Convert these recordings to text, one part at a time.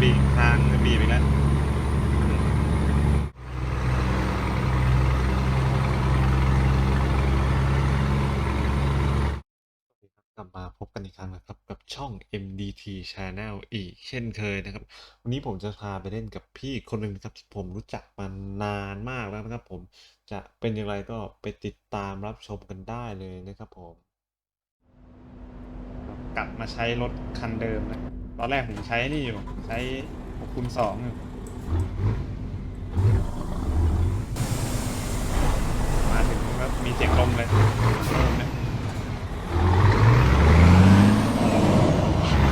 บีทางบีบอีกแล้วกลับมาพบกันอีกครั้งนะครับ กับช่อง MDT Channel อีกเช่นเคยนะครับ วันนี้ผมจะพาไปเล่นกับพี่คนหนึ่งนะครับที่ผมรู้จักมานานมากแล้วนะครับ ผมจะเป็นอย่างไรก็ไปติดตามรับชมกันได้เลยนะครับผม กลับมาใช้รถคันเดิมนะ ตอนแรกผมใช้นี่อยู่ ใช้6คูณ2อยู่ มาถึงก็มีเสียงลมเลยลมเนี่ย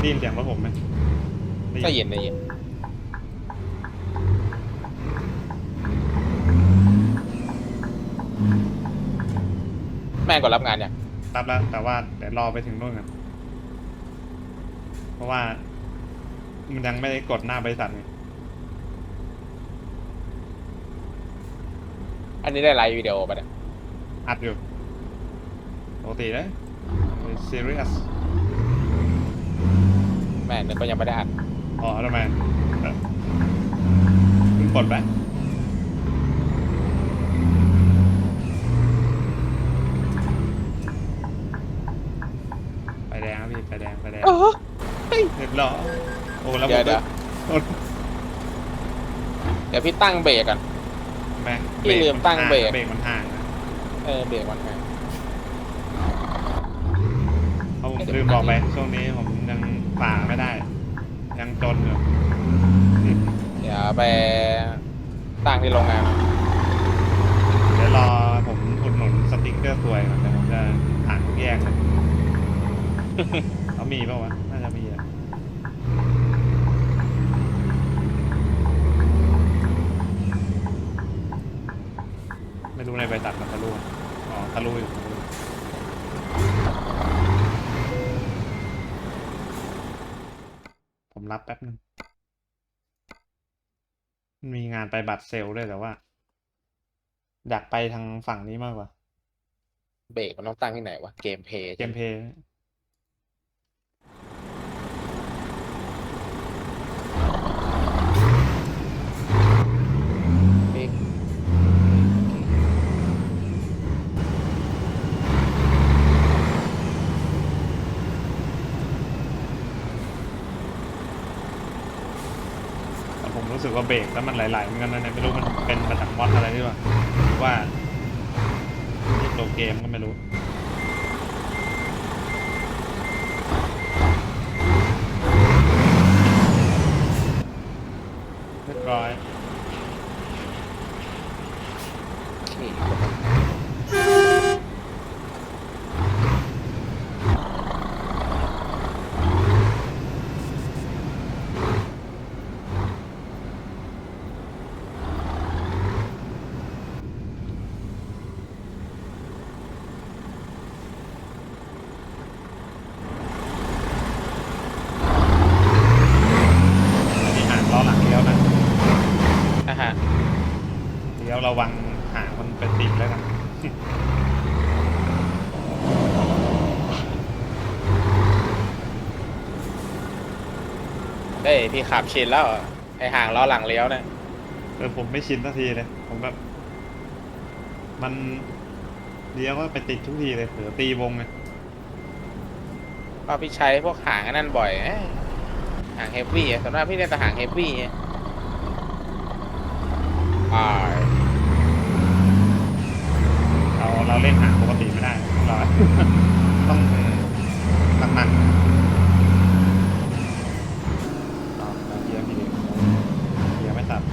ได้ยินเสียงรถผมไหมได้ยินได้ยินแม่งกดรับงานเนี่ยรับแล้วแต่ว่าเดี๋ยวรอไปถึงนู่นก่อนเพราะว่า มันยังไม่ได้กดหน้าบริษัทไงอันนี้ได้ไลฟ์วิดีโอปะเนี่ยอัดอยู่ปกติเลยซีเรียสแม่นึกก็ยังไม่ได้อัดอ๋อทำไมเอ่อมึงกดไหมไฟแดงครับพี่ไฟแดงไฟแดงเรียบร้อยโอ้แล้วเดี๋ยวเดี๋ยวโอ้เดี๋ยวพี่ตั้งเบรกก่อน แม่งพี่ลืมตั้งเบรก เบรกมันห่างนะเออเบรกมันไงเพราะผมเดี๋ยวลืมบอกไปช่วงนี้ผมยังฝ่าไม่ได้ ยังจนอยู่เดี๋ยวไปตั้งที่โรงงานเดี๋ยวรอผมอุดหนุนสติ๊กเกอร์สวยก่อนเดี๋ยวผมจะผ่านทุกแยกเลย เขามีเปล่าวะน่าจะมีอะไม่ รู้ในใบตัดมันทะลุอะอ๋อทะลุอยู่ทะลุอยู่ผมรับแป๊บนึง มีงานไปบัตรเซลล์ด้วยแต่ว่า อยากไปทางฝั่งนี้มากกว่า เบรกมันต้องตั้งที่ไหนวะ เกมเพย์เกมเพลย์ ผมรู้สึกว่าเบรกแล้วมันไหลๆเหมือนกันนะเนี่ยไม่รู้มันเป็นมาจากมอดอะไรหรือเปล่าหรือว่าที่ตัวเกมก็ไม่รู้ เรียบร้อย อันนี้ห่างล้อหลังเลี้ยวนะ นะฮะ เลี้ยวระวังหางมันเป็นติดแล้วกัน เฮ้ยพี่ขับชินแล้วเหรอไอห่างล้อหลังเลี้ยวเนี่ยเออผมไม่ชินสักทีเลย ผมแบบ มันเลี้ยวก็ไปติดทุกทีเลยเผือตีวงไงเพราะพี่ใช้พวกหางอันนั่นบ่อยเอ้ยหางเฮฟวี่อะส่วนมากพี่เล่นแต่หางเฮฟวี่ไงอ่า เราเราเล่นหางปกติไม่ได้ต้องรอต้องหนักๆเอาเอาเกียร์พี่เด็กเกียร์ไม่ตัด เ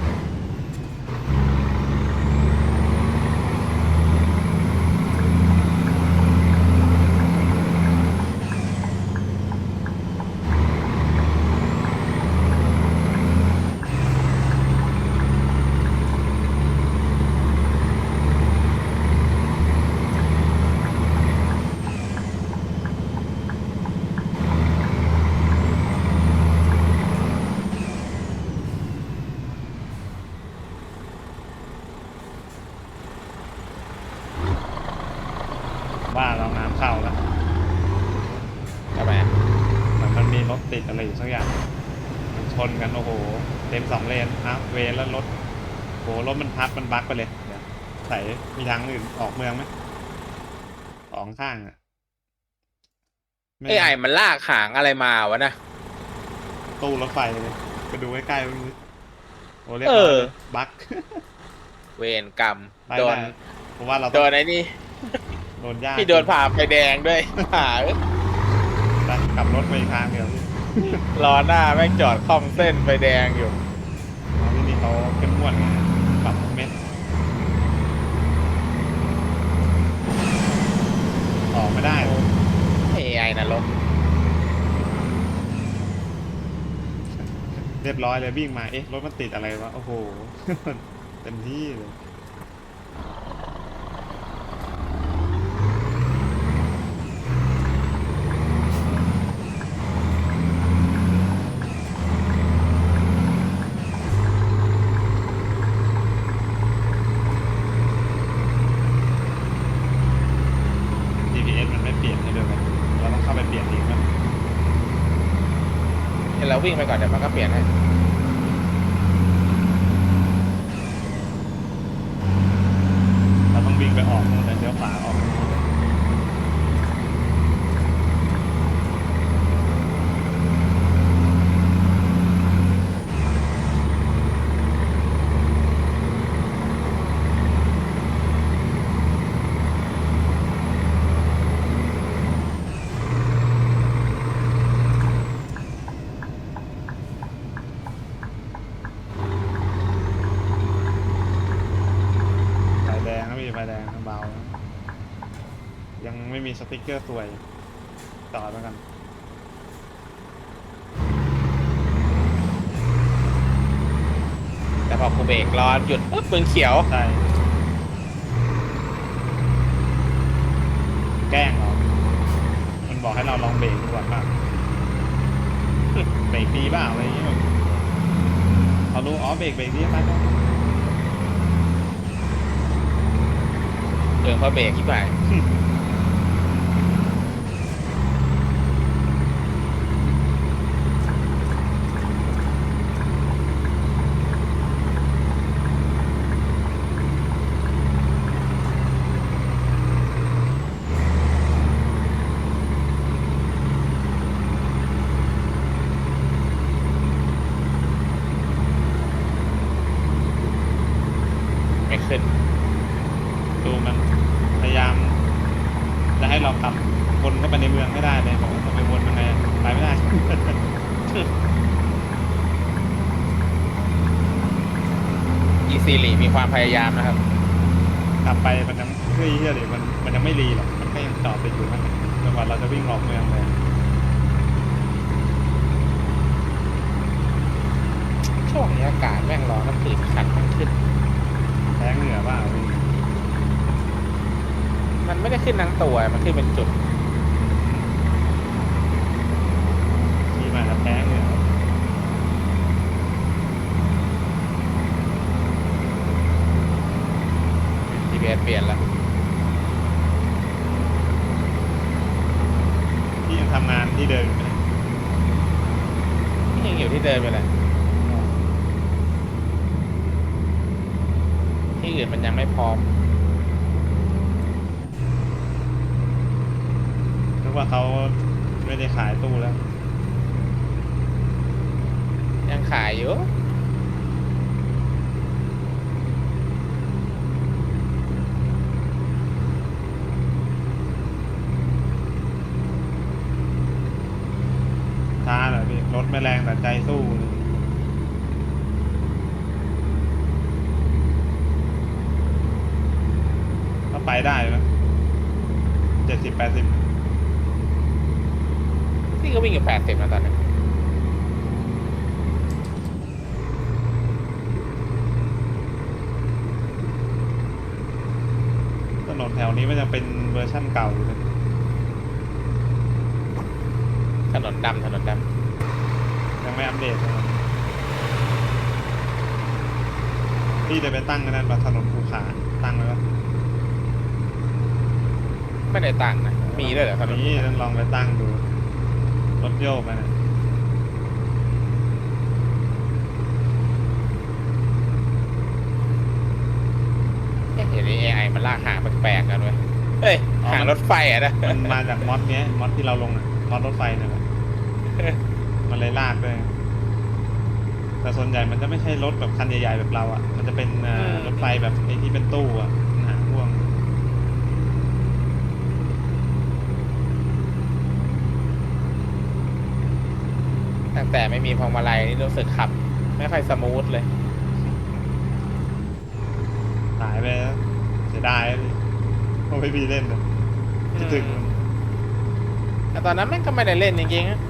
กันโอ้โห เต็มสองเลนอ้าวเวรแล้วรถโอ้โหรถ มันพับมันบั๊กไปเลย เดี๋ยวใส่มีทางอื่นออกเมืองไหมสองข้างอะม่ไอ้ไอ้มันลากหางอะไรมาวะนะตู้รถไฟเลยไปดูใกล้ๆมันโอ้เรียบเอร้อยอเลยบั๊กเวรกรรมไปโดนได้ผมว่าเราโดต้องนไอ้นี่โดนยากพี่โดนผ่าไฟแดงด้วยหาไปกลับรถไปอีกทางเดียวพี่ล้อหน้าแม่งจอดคอมเส้นไฟแดงอยู่อ๋อที่นี่เขาเข้มงวดไงปรับทุกเม็ด ออกไม่ได้ไอ้ไอ้นรกเรียบร้อยเลยวิ่งมา เอ๊ะ รถมันติดอะไรวะ โอ้โห เต็มที่เลย GPS มันไม่เปลี่ยนให้ด้วยกันเราต้องเข้าไปเปลี่ยนเองมั้ย เดี๋ยวเราวิ่งไปก่อนเดี๋ยวมันก็เปลี่ยนให้ เราต้ อออกนู่นเลยเลี้ยวขวาออกนู่นเลยไฟแดงนะพี่ไฟแดงเบานะยังไม่มี สติ๊กเกอร์สวยจอดแล้วกันแต่พอกูเบรกร้อนหยุดปุ๊บมึงเขียว ใช่แกล้งเรามันบอกให้เราลองเบรกดูก่อนป่ะเบรกดีเปล่าอะไรอย่างเงี้ยเขารู้อ๋อเบรกเบรกดีไปไปเดินพอเบรกที่ไหน ไม่ขึ้น ดูมันพยายาม จะให้เราขับวนเข้าไปในเมืองไม่ได้เลยบอกว่าจะไปวนยังไงอะไปไม่ได้ อีซีรีมี ความพยายามนะครับขับไปมันยังเฮ้ยเฮียเลยมันมันยังไม่รีหรอกมันก็ยังจอดติดอยู่มันจนกว่าเราจะวิ่งออกเมืองเลยช่วงนี้อากาศแม่งร้อนน้ำตื่นขันมันขึ้นแพ้เหงื่อบ้าพี่มันไม่ได้ขึ้นทั้งตัวมันขึ้นเป็นจุด ที่มาแล้วแพ้เหงื่อ GPS เปลี่ยนแล้ว ที่ยังทำงานที่เดิมอยู่ไหม ยังอยู่ที่เดิมไปเลยที่อื่นมันยังไม่พร้อม นึกว่าเขาไม่ได้ขายตู้แล้ว ยังขายอยู่ ช้าเหรอพี่ร ถไม่แรงแต่ใจสู้เลยก็ไปได้นะเจ็ดสิบแปดสิบที่ก็วิ่งอยู่แปดสิบนะตอนนี้ถนนแถวนี้มันจะเป็นเวอร์ชั่นเก่าอยู่เลยถนนดำถนนดยัง ไม่อัปเดตพี่จะไปตั้งกันนั่นปะถนนภูขาตั้งเลยปะไม่ได้ตั้งนะ มีด้วยเหรอตอนนี้นั่นลองไปตั้งดู รถโยกไปนะเดี๋ยวมเอไอมันลากหางแปลกๆกันเว้ยเฮ้ยหางรถไฟอะนะ มันมาจากมอสเนี้ยมอสที่เราลงอะมอสรถไฟนี่แหละ มันเลยลากด้วยแต่ส่วนใหญ่มันจะไม่ใช่รถแบบคันใหญ่ๆแบบเราอะ มันจะเป็นเอ่อรถไฟแบบไอ้ที่เป็นตู้อะหางพ่วงตั้งแต่ไม่มีพวงมาลัยนี่รู้สึกขับ ไม่ค่อยสมูทเลย หายไปแล้วเสียดายเลยเพราะไม่มีเล่นเลยคิดถึงมันแต่ตอนนั้นแม่งก็ไม่ได้เล่นจริงๆ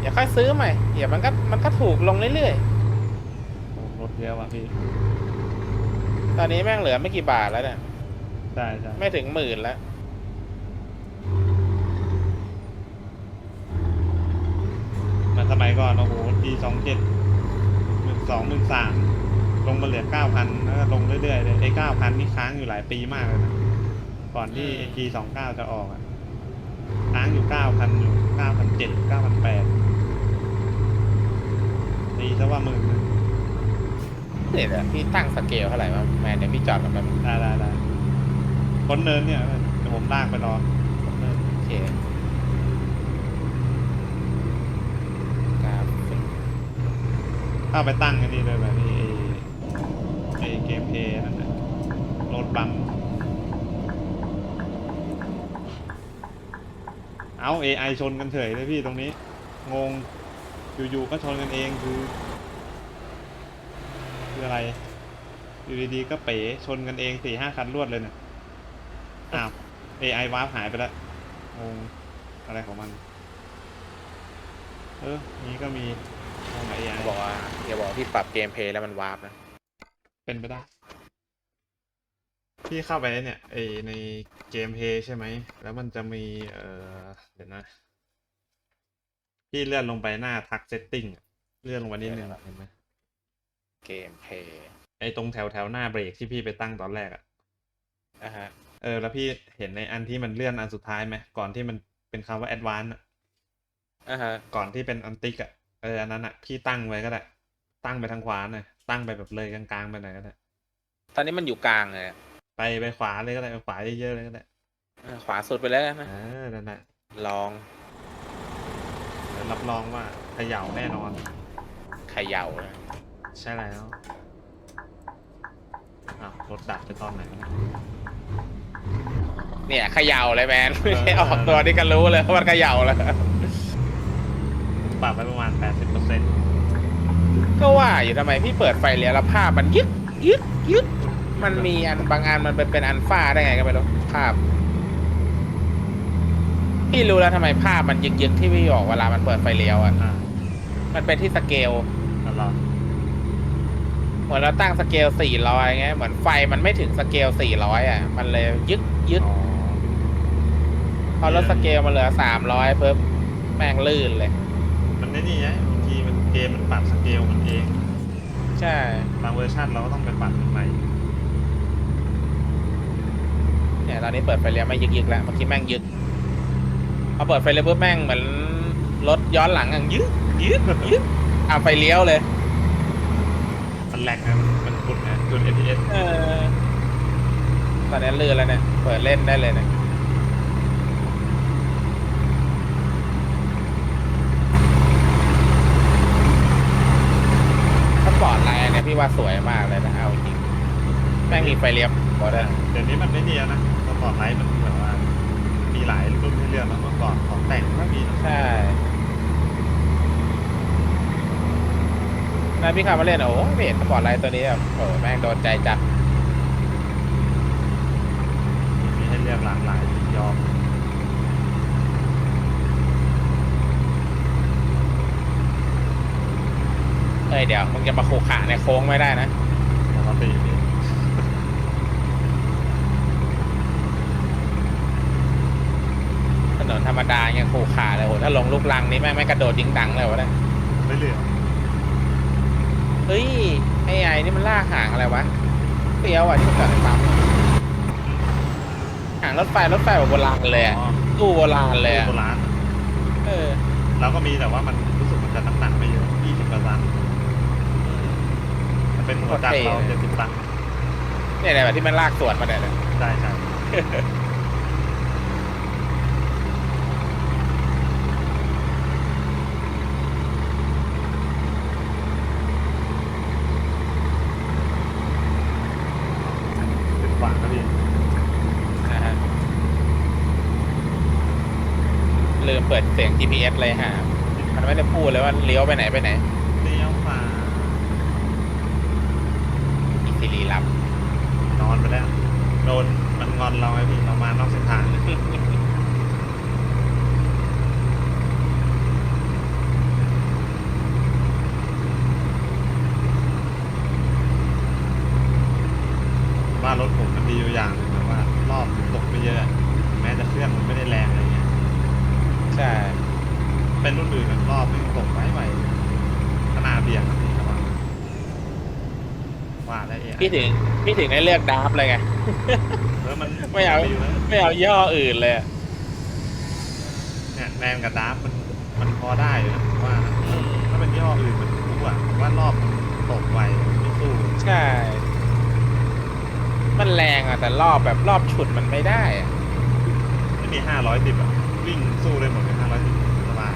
อะอย่าค่อยซื้อใหม่ เดี๋ยวมันก็มันก็ถูกลงเรื่อยโอ้รถเยอะว่ะพี่ ๆ ตอนนี้แม่งเหลือไม่กี่บาทแล้วเนี่ย ใช่ใช่ไม่ถึงหมื่นแล้วมาสมัยก่อนโอ้โหปีสองเจ็ดหมื่นสองหมื่นสามลงมาเหลือเก้าพันแล้วก็ลงเรื่อยๆเลยไอ้เก้าพันนี่ค้างอยู่หลายปีมากเลยนะ ก่อนที่อืม G สองเก้าจะออกอะ ค้างอยู่เก้าพันอยู่เก้าพันเจ็ดเก้าพันแปด ตีซะว่าหมื่นหนึ่งเดี๋ยวพี่ตั้งสเกลเท่าไหร่วะแมนเดี๋ยวพี่จอดกันแบบได้ได้ได้พ้นเนินเนี่ยเดี๋ยวผมลากไปรอพ้นเนินโอเคกราฟิกเข้าไปตั้งกันดีเลยแบบนี้ไอ้ไอ้เกมเพลย์นั่นนะโหลดบัมเอา AI ชนกันเฉยเลยพี่ตรงนี้ งง อยู่ๆก็ชนกันเองคือคืออะไร อยู่ดีๆก็เป๋ชนกันเองสี่ห้าคันรวดเลยเนี่ยอ้าว AI วาร์ปหายไปแล้วงงอะไรของมัน เออนี้ก็มีงงกับ AI บอกว่าอย่าบอกว่าพี่ปรับเกมเพลย์แล้วมันวาร์ปนะ เป็นไปได้พี่เข้าไปเนี่ยไอในเกมเพย์ใช่ไหม แล้วมันจะมี เอ่อเดี๋ยวนะ พี่เลื่อนลงไปหน้าทักเซตติ้งเลื่อนลงมานิดนึงเห็นไหมเกมเพลย์ไอตรงแถวแถวหน้าเบรกที่พี่ไปตั้งตอนแรกอะอะฮะ เออ แล้วพี่เห็นในอันที่มันเลื่อนอันสุดท้ายไหมก่อนที่มันเป็นคำว่า advance อะอะฮะ ก่อนที่เป็นอันติกอะเอออันนั้นอะพี่ตั้งไว้ก็ได้ ตั้งไปทางขวาหน่อยตั้งไปแบบเลยกลางๆไปหน่อยก็ได้ ตอนนี้มันอยู่กลางเลยอะไปไปขวาเลยก็ได้ไปขวาเยอะๆเลยก็ได้เออขวาสุดไปแล้วนะเออนั่นแหละลองเดี๋ยว รับรองว่าเขย่าแน่นอน เขย่านะใช่แล้วอ้าวรถดับไปตอนไหนวะเนี่ย เนี่ยเขย่าเลยแมน ไม่ใช่เออออกตัวนี่ก็รู้เลยว่ามันเขย่าแล้ว ผมปรับไปประมาณ 80%เปอร์เซ็นต์ก็ว่าอยู่ทำไมพี่เปิดไฟเลี้ยวแล้วภาพมันยึกยึกยึกมันมีอันบางอันมันเป็นเป็นอันฟ้าได้ไงก็ไม่รู้ภาพ พี่รู้แล้วทำไมภาพมันยึกยึกที่พี่บอกเวลามันเปิดไฟเลี้ยวอะ อ่ามันเป็นที่สเกลตลอดเหมือนเราตั้งสเกล 400ไงเหมือนไฟมันไม่ถึงสเกล 400 อะ มันเลยยึกยึกอ๋อพอลดสเกลมาเหลือ 300เพิ่มแม่งลื่นเลย มันไม่นี่ไงบางทีมันเกมมันปรับสเกลมันเองใช่ บางเวอร์ชันเราก็ต้องไปปรับมันใหม่เนี่ยตอนนี้เปิดไฟเลี้ยวไม่ยึกยึกแล้วเมื่อกี้แม่งยึก พอเปิดไฟเลี้ยวปุ๊บแม่งเหมือนรถย้อนหลังอะยึกยึกยึกเอาไฟเลี้ยวเลย มันแหลกนะมันมันพุดนะจุด FPS เออตอนนี้ลื่นแล้วเนี่ยเปิดเล่นได้เลยเนี่ยถ้าปอดไลน์เนี่ยพี่ว่าสวยมากเลยนะเอาจริงแม่งมีไฟเลี้ยวบอได้ เดี๋ยวนี้มันไม่เนียนนะสปอร์ตไลท์มันแบบว่า มีหลายรุ่นให้เลือกแล้วเมื่อก่อนของแต่งก็มีนะใช่นะพี่ขับมาเล่นโอ้โหไม่เห็นสปอร์ตไลท์ตัวนี้แบบโอ้โหแม่งโดนใจจัดมีให้เลือกหลากหลายยอมเอ้ยเดี๋ยวมึงจะมาขู่ขาในโค้งไม่ได้นะ ปกติพี่ ถ นนธรรมดายังขู่ขาเลยโหถ้าลงลูกลังนี่แม่งไม่กระโดดยิงดังเลยวะเนี่ยไม่เหลือเฮ้ยไอ้ไอ้นี่มันลากหางอะไรวะเปรี้ยวอะที่มันจอดในปั๊มหางรถไฟรถไฟแบบโบราณเลยอะอ๋อตู้โบราณเลยอะโบราณเออเราก็มีแต่ว่ามันรู้สึกมันจะน้ำหนักไม่เยอะ20กว่าตันมันเป็นหัวจักรเรา70ตันเนี่ยแบบที่มันลากสวนมาเนี่ยแหละใช่ใช่ ขึ้นขวาครับพี่ นะฮะลืมเปิดเสียง GPS เลยฮะมันไม่ได้พูดเลยว่าเลี้ยวไปไหนไปไหนเลี้ยวขวาอีซีรีรับนอนไปแล้ว โดนมันงอนเราไงพี่เรามานอกเส้นทางว่ารถผมมันดีอยู่อย่างหนึงนะว่ารอบตกไม่เยอะแม้จะเครื่องมันไม่ได้แรงอะไรเงี้ย ใช่ เป็นรุ่นอื่นอะรอบไม่ตกไว้ไวขนาดเบี่ยงอะพี่ระวังว่าได้เองพี่ถึงพี่ถึงได้เลือกดาร์ฟเลยไง เออมันไม่เอา ดียู่นะไม่เอาย่ออื่นเลยอะเนี่ยแนนกับดาร์ฟมันมันพอได้อยู่นะผมว่านะถ้าเป็นยี่ห้ออื่นมันรู้อะผมว่ารอบมันตกไวไม่สู้ใช่ มันแรงอะแต่รอบแบบรอบฉุดมันไม่ได้อะไม่มีห้าร้อยสิบอะ วิ่งสู้ได้หมดเลยห้าร้อยสิบสบาย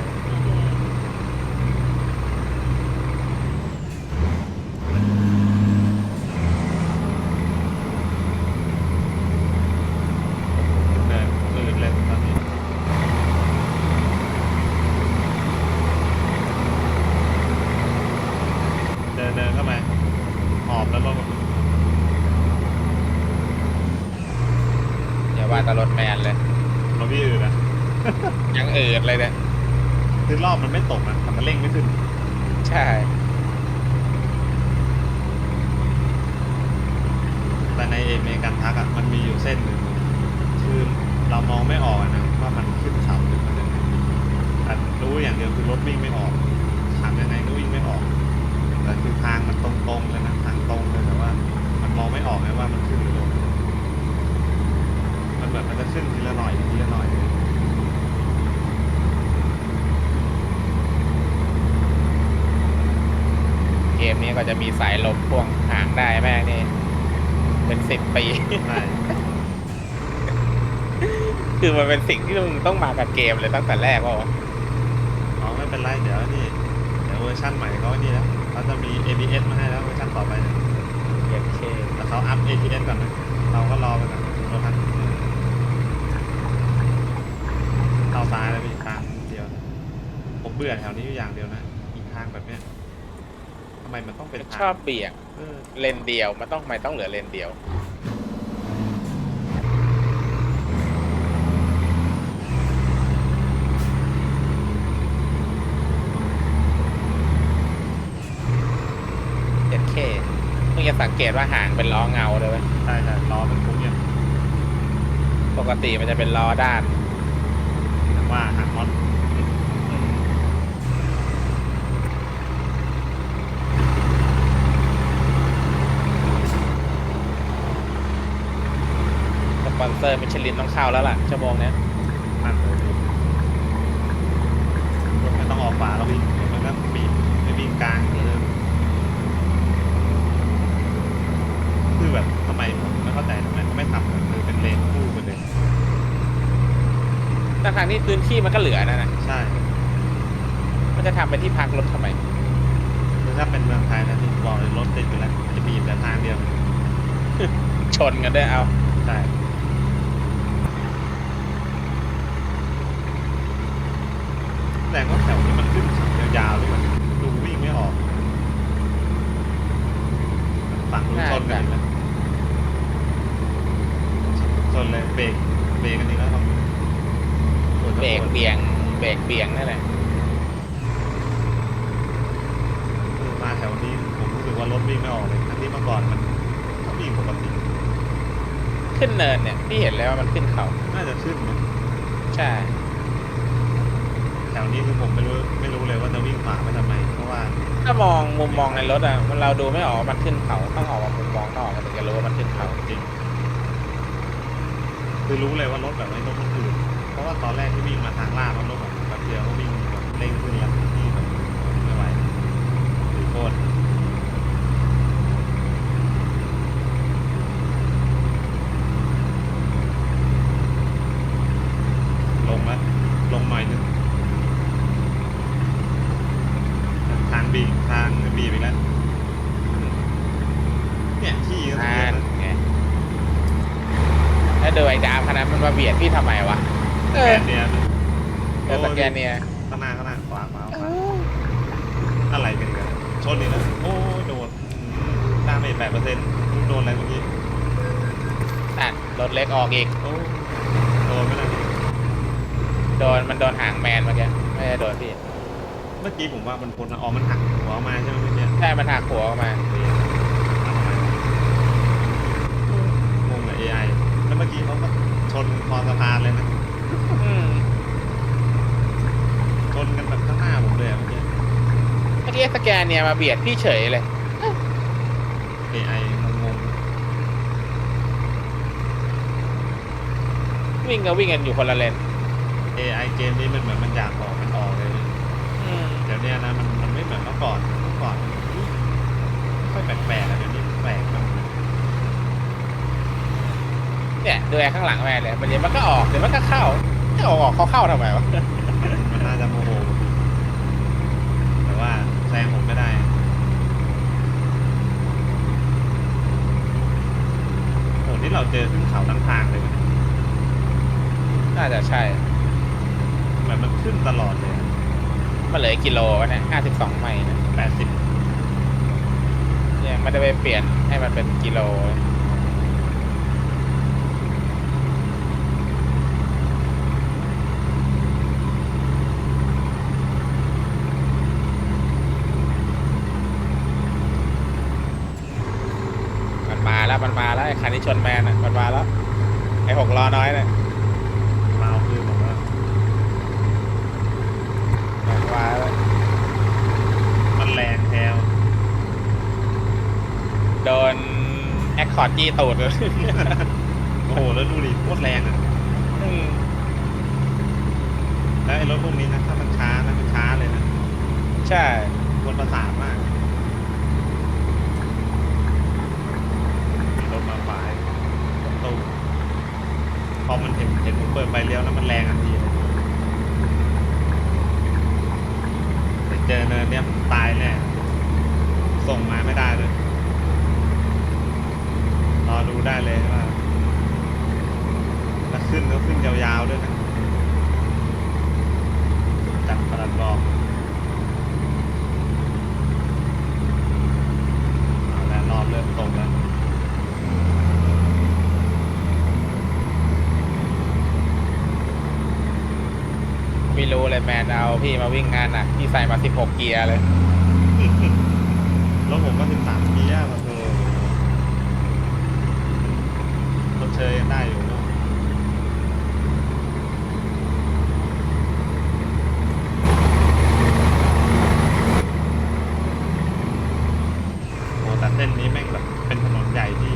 เดินอื่นเลยตอนนี้เดินเดินเข้ามาหอบแล้วลง อย่าว่าแต่รถแมนเลย มาพี่อื่นนะ ยังเอิดเลยเนี่ย คือรอบมัน ไม่ตกนะแต่มันเร่งไม่ขึ้น ใช่ แต่ในเอเมกันทักอะมันมีอยู่เส้นหนึ่งคือเรามองไม่ออกอะนะว่ามันขึ้นเขาหรือมันยังไงแต่รู้อย่างเดียวคือรถวิ่งไม่ออกขับยังไงก็วิ่งไม่ออกแต่คือทางมันตรงๆเลยนะทางตรงเลยแต่ว่า มันมองไม่ออกไงว่ามันขึ้นหรือลงมันเหมือนมันจะขึ้นทีละหน่อยทีละหน่อยเลย เกม นี้ก็จะมีสายลมพ่วงหางได้แม่งนี่ เป็นสิบปีใช่คือมันเป็นสิ่งที่มึงต้องมากับเกมเลยตั้งแต่แรกว่าวะอ๋อไม่เป็นไรเดี๋ยวนี่เดี๋ยวเวอร์ชันใหม่เขานี่แล้วเขาจะมี ABS มาให้แล้วเวอร์ชันต่อไปเนี่ยเย็นเคแต่เขาอัพ ABS ก่อนนะเราก็รอไปก่อนรถทันเข้าซ้ายแล้วมีทางเดียวนะผมเบื่อแถวนี้อยู่อย่างเดียวนะอีกทางแบบเนี้ยทำ ไมมันต้องเป็นทางชอบเบี่ยงเออเลนเดียวมันต้องทำไมต้องเหลือเลนเดียวเจ็ดเคมึงจะสังเกตว่าหางเป็นล้อเงาเลยเว้ยใช่ใช่ล้อมันคุ้งเนี่ยปกติมันจะเป็นล้อด้าน แต่ว่าหางมอน สป อนเซอร์มิชลินต้องเข้าแล้วล่ะชั่วโมงเนี้ยนั่นเลยรถไม่ต้องออกฝาแล้ววิ่งเดี๋ยวมันก็บีบไม่วิ่งกลางเลยคือแบบทำไมผมไม่เข้าใจทำไมเขาไม่ทำแบบคือเป็นเลนคู่ไปเลยแต่ทางที่พื้นที่มันก็เหลือนะนะใช่มันจะทำเป็นที่พักรถทำไมคือถ้าเป็นเมืองไทยนะที่บอกเลยรถติดไปแล้วจะบีบแต่ทางเดียวชนกันด้วยเอา ใช่แต่ก็แถวนี้มันขึ้นเขายาวๆด้วยมันดูวิ่งไม่ออกฝั่งนู้น ชนกันอีกแล้วชนเลยเบรกเบรกกันอีกแล้วครับปวดเบรกปวดเบี่ยงเบรกเบี่ยงนั่นแหละเออมาแถวนี้ผมรู้สึกว่ารถวิ่งไม่ออกเลยทั้งที่เมื่อก่อนมันก็วิ่งปกติขึ้นเนินเนี่ยพี่เห็นแล้วว่ามันขึ้นเขาน่าจะขึ้นนะใช่แถวนี้คือผมไม่รู้ไม่รู้เลยว่าจะวิ่งขวาไปทำไมเพราะว่า ถ้ามองมุมมองในรถอะมันเราดูไม่ออกว่ามันขึ้นเขาต้องออกมามุมมองนอกมันถึงจะรู้ว่ามันขึ้นเขาจริงคือรู้เลยว่ารถแบบนี้รถคนอื่นเพราะว่าตอนแรกที่วิ่งมาทางลาดมันรถแบบแบบเดียวก็วิ่งแบบเร่งขึ้นแล้วที่แบบไม่ไหวหรือโคตร ทางบีบอีกแล้วเนี่ยที่ก็ อ่า เยอะนะ ไงแล้วดูไอ้ดาวคณะ มันมาเบียดพี่ทำไมวะเอแกอนเนี่ยเออสแกนเนี่ยข้างหน้าข้างหน้าขวาขวาขวาอะไรกันกันชนอีกแล้วโอ้ยโดนดาเมจแปดเปอร์เซ็นต์โดนอะไรเมื่อกี้อะรถเล็กออกอีกโอ้โดนไม่ได้โดนมันโดนหางแมนเมื่อกี้ไม่ได้โดนพี่เมื่อกี้ผมว่ามันพ้นอ๋อมันหักหัวออกมาใช่ไหมเมื่อกี้ใช่มันหักหัวออกมางงกับ AI แล้วเมื่อกี้เขาก็ ชนคอสะพานเลยนะอืมชนกันแบบข้างหน้าผมเลยอะเมื่อกี้ เมื่อกี้สแกนเนี่ยมาเบียดพี่เฉยเลย AI งงวิ่งก็วิ่งกันอยู่คนละเลนๆ AI เกมนี้มันเหมือนมันอยากออกมันออกเลยนะอืม เดี๋ยวเนี้ยนะมันมันไม่เหมือนเมื่อก่อนเมื่อก่อนมันค่อยแปลกๆอะเดี๋ยวนี้แปลกมากเลย เนี่ยดูไอ้ข้างหลังแมนเลยมันเดี๋ยวมันก็ออกเดี๋ยวมันก็เข้าไม่ออกออกเขาเข้าทำไมวะมันน่าจะโมโหแต่ว่าแซงผมไม่ได้ โหนี่เราเจอขึ้นเขาทั้งทางเลยวะเนี่ยน่าจะใช่เหมือนมันขึ้นตลอดเลยมันเหลือกิโลวะเนี่ยห้าสิบสองไมล์นะแปดสิบยังไม่ได้ไปเปลี่ยนให้มันเป็นกิโลมันมาแล้วมันมาแล้ว ไอ้คันที่ชนแมนอะมันมาแล้ว ไอ้หกล้อน้อยเนี่ยมาเอาคือผมว่ามันมาแล้วมันแรงแทวโดนแอคคอร์ดจี้ตูดเลยโอ้โหแล้วดูดิโคตรแรงอะอืมแล้วไอ้รถพวกนี้นะถ้ามันช้านะมันช้าเลยนะ ใช่ควรประสานมากมีรถมาฝ่ายรถตู้ พอมันเห็นเห็นผมเปิดไฟเลี้ยวแล้วมันแรงทันทีเลยแต่เจอเนินเนี่ยตายแน่ส่งมาไม่ได้เลยรอดูได้เลยว่าถ้าขึ้นก็ขึ้นยาวๆด้วยนะจัดประดับรองเอาแล้วรอบเริ่มตรงแล้ว ไม่ รู้เลยแมนเอาพี่มาวิ่งงานน่ะพี่ใส่มา 16 เกียร์เลย รถผมก็สิบสามปีอะมาเธอรถเชยยังได้อยู่เนอะโอ้แต่เส้นนี้แม่งแบบเป็นถนนใหญ่ที่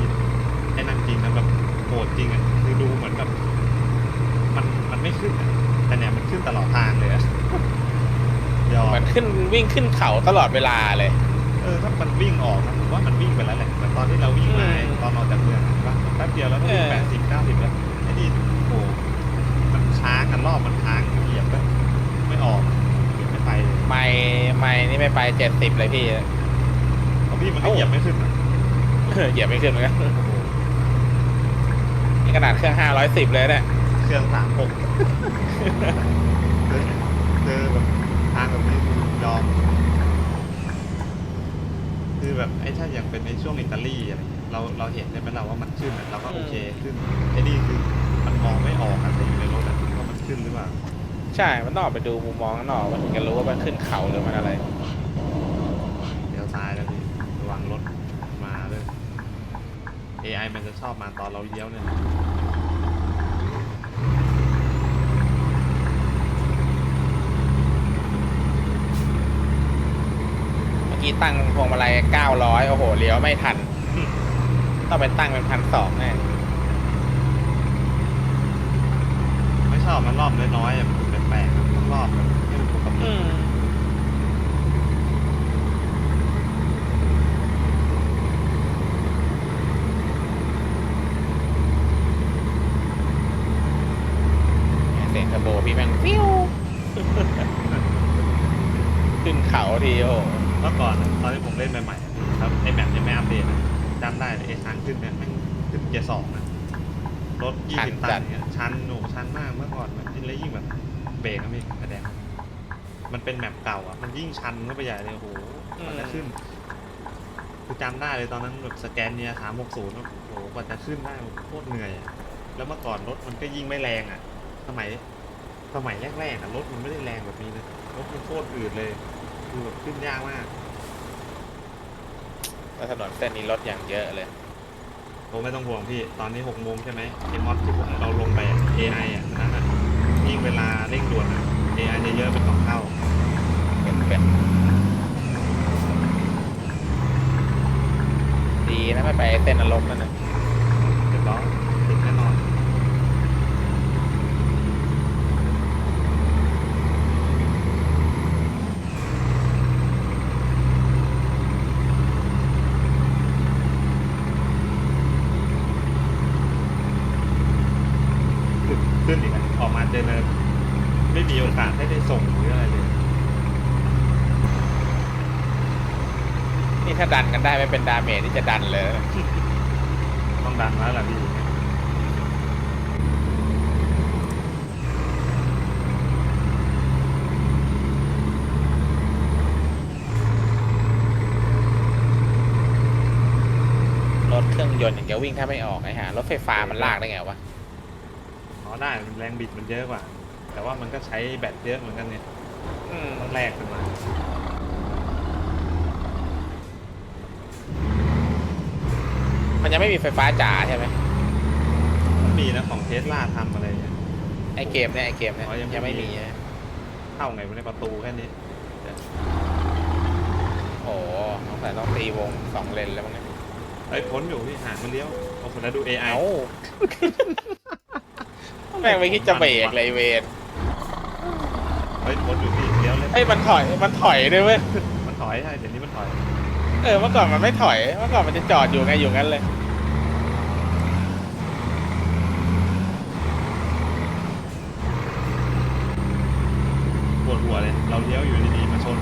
ไอ้นั่นจริงนะแบบโหดจริงอะคือดูเหมือนแบบ มันมันไม่ขึ้นอะแต่เนี่ยมันขึ้นตลอดทางเลยอะ ยอม เหมือน ขึ้นวิ่งขึ้นเขาตลอดเวลาเลย เออถ้ามันวิ่งออกนะผมว่ามันวิ่งไปแล้วแหละแต่ตอนที่เราวิ่งมาอืมตอนออกจากเมืองอะว่าแป๊บเดียวแล้วก็วิ่งเออ แปดสิบเก้าสิบแล้วไอ้นี่โอ้โหมันค้างกันรอบมันค้างเหยียบก็ไม่ออกเหยียบไม่ไปเลยไม่ไม่นี่ไม่ไป70เลยพี่ เพราะพี่มันก็เหยียบไม่ขึ้นอะเหยียบไม่ขึ้นเหมือนกันโอ้โหนี่ขนาดเครื่อง510เลยเนี่ยเครื่องสามหกเจอเจอแบบทางแบบนี้ คือยอมคือแบบไอ้ถ้าอย่างเป็นในช่วงอิตาลีอะไรเงี้ยเราเราเห็นใช่ไหมเราว่ามันขึ้นอะเราก็โอเคขึ้นไอ้นี่คือมันมองไม่ออกอะแต่อยู่ในรถอะว่ามันขึ้นหรือเปล่าใช่ มันต้องออกไปดูมุมมองข้างนอกมันถึงจะรู้ว่ามันขึ้นเขาหรือมันอะไร เดี๋ยวซ้ายแล้วพี่ระวังรถมาเลย AI มันจะชอบมาตอนเราเลี้ยวเนี่ย เมื่อ กี้ตั้งพวงมาลัย900โอ้โหเลี้ยวไม่ทัน ต้องไปตั้งเป็นพันสองแน่ไม่ชอบมันรอบน้อยๆอะมันแปลกๆอะต้องรอบแบบให้มันปกติอืมเสียงเทอร์โบพี่แม่งฟิว ขึ้นเขาทีโอ้โห เมื่อก่อนอะตอนที่ผมเล่นใหม่ๆอะแล้วไอ้แมปยังไม่อัปเดตอะจำได้เลยไอ้ทางขึ้นเนี่ยแม่งขึ้นเกียร์สองนะรถยี่สิบตันเนี่ยชันหนูชันมากเมื่อก่อนแบบแล้วยิ่งแบบเบรกนะพี่กระแดงมันเป็นแมปเก่าอะมันยิ่งชันเข้าไปใหญ่เลยโอ้โหกว่าจะขึ้นคือจำได้เลยตอนนั้นแบบสแกนเนียสามหกศูนย์โอ้โหกว่าจะขึ้นได้โคตรเหนื่อยอะแล้วเมื่อก่อนรถมันก็ยิ่งไม่แรงอะ สมัยสมัยแรกๆอะรถมันไม่ได้แรงแบบนี้เลยรถมันโคตรอืดเลย คือแบบขึ้นยากมากแล้วถนนเส้นนี้รถอย่างเยอะเลย ผมไม่ต้องห่วงพี่ ตอนนี้หกโมงใช่ไหมไอ้มอสที่ผมเราลงไปอะ AI อะอันนั้นอะยิ่งเวลาเร่งด่วนอะ AI จะเยอะเป็นสองเท่า เป็นเป็นดีนะไม่ไปเส้นนรกนั่นนะ เรียบร้อยติดแน่นอน ขึ้นขึ้นอีกอะออกมาเจอเนินไม่มีโอกาสให้ได้ส่งหรืออะไรเลย นี่ถ้าดันกันได้ไม่เป็นดาเมจนี่จะดันเลย ต้องดันแล้วล่ะพี่รถเครื่องยนต์อย่างเดียววิ่งถ้าไม่ออกไอ้ห่ารถไฟฟ้ามันลากได้ไงวะ อ๋อได้มันแรงบิดมันเยอะกว่า แต่ว่ามันก็ใช้แบตเยอะเหมือนกันเนี่ยอืมต้องแลกกันมามันยังไม่มีไฟฟ้าจ๋าใช่ไหมมันมีนะของเทสลาทำอะไรเนี่ย ไอเกมเนี่ยไอเกมเนี่ยอ๋อยังไม่ยังไม่มี มีนะเข้าไงวะในประตูแค่นี้โอ้โหสงสัยต้องตีวงสองเลนแล้วมั้งเนี่ยเอ้ยพ้นอยู่พี่หางมันเลี้ยวโอ้โหแล้วดู AI เอ้า แม่งไม่คิดจะเบรกเลยเวนเฮ้ยพ้นอยู่พี่เลี้ยวเลยเฮ้ยมันถอยมันถอยด้วยเว้ยมันถอยใช่เดี๋ยวนี้มันถอยเออเมื่อก่อนมันไม่ถอยเมื่อก่อนมันจะจอดอยู่ไงอยู่งั้นเลย ปวดหัวเลย เราเลี้ยวอยู่ดีๆมาชน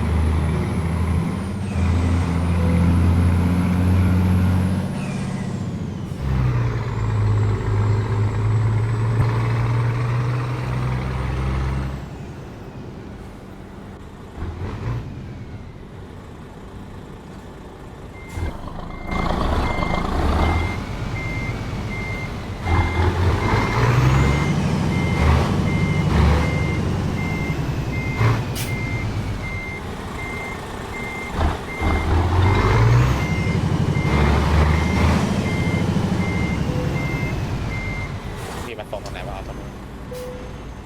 พี่มาส่งตรงไหนวะเอาตรงนู้น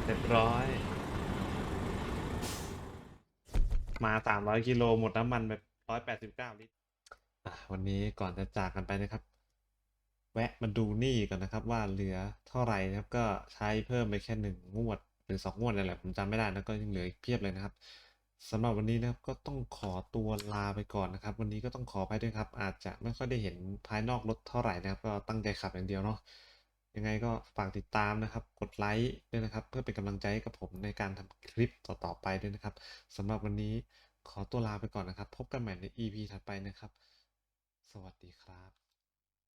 เรียบร้อย มาสามร้ อยกิโลหมดน้ำมันแบบร้อยแปดสิบเก้าลิตรอะวันนี้ก่อนจะจากกันไปนะครับ แวะมาดูหนี้ก่อนนะครับ ว่าเหลือเท่าไหร่นะครับ ก็ใช้เพิ่มไปแค่หนึ่งงวดหรือสองงวดนี่แหละผมจำไม่ได้นะก็ยังเหลืออีกเพียบเลยนะครับสำหรับวันนี้นะครับก็ต้องขอตัวลาไปก่อนนะครับ วันนี้ก็ต้องขอไปด้วยครับ อาจจะไม่ค่อยได้เห็นภายนอกรถเท่าไหร่นะครับ ก็ตั้งใจขับอย่างเดียวเนาะยังไงก็ฝากติดตามนะครับ กดไลค์ด้วยนะครับ เพื่อเป็นกำลังใจให้กับผมในการทำคลิปต่อๆไปด้วยนะครับสำหรับวันนี้ ขอตัวลาไปก่อนนะครับ พบกันใหม่ใน EP ถัดไปนะครับ สวัสดีครับ